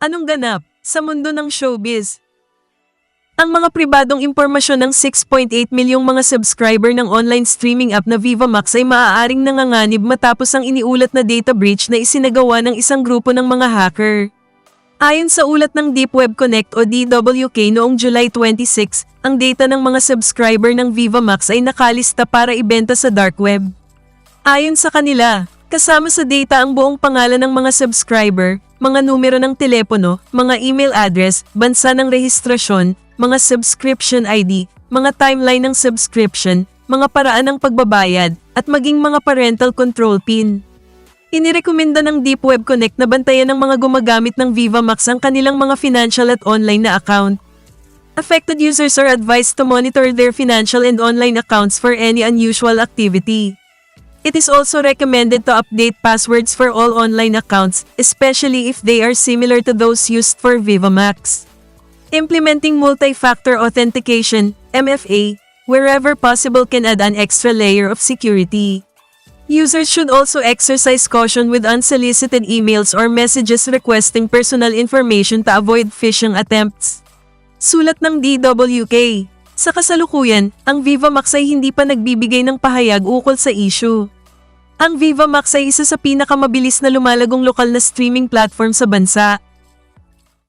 Anong ganap sa mundo ng showbiz? Ang mga pribadong impormasyon ng 6.8 milyong mga subscriber ng online streaming app na Viva Max ay maaaring nanganganib matapos ang iniulat na data breach na isinagawa ng isang grupo ng mga hacker. Ayon sa ulat ng Deep Web Connect o DWK noong July 26, ang data ng mga subscriber ng Viva Max ay nakalista para ibenta sa dark web. Ayon sa kanila, kasama sa data ang buong pangalan ng mga subscriber, mga numero ng telepono, mga email address, bansa ng rehistrasyon, mga subscription ID, mga timeline ng subscription, mga paraan ng pagbabayad, at maging mga parental control PIN. Inirekomenda ng Deep Web Connect na bantayan ng mga gumagamit ng Viva Max ang kanilang mga financial at online na account. Affected users are advised to monitor their financial and online accounts for any unusual activity. It is also recommended to update passwords for all online accounts, especially if they are similar to those used for VivaMax. Implementing multi-factor authentication, MFA, wherever possible can add an extra layer of security. Users should also exercise caution with unsolicited emails or messages requesting personal information to avoid phishing attempts. Sulat ng DWK. Sa kasalukuyan, ang VivaMax ay hindi pa nagbibigay ng pahayag ukol sa issue. Ang VivaMax ay isa sa pinakamabilis na lumalagong lokal na streaming platform sa bansa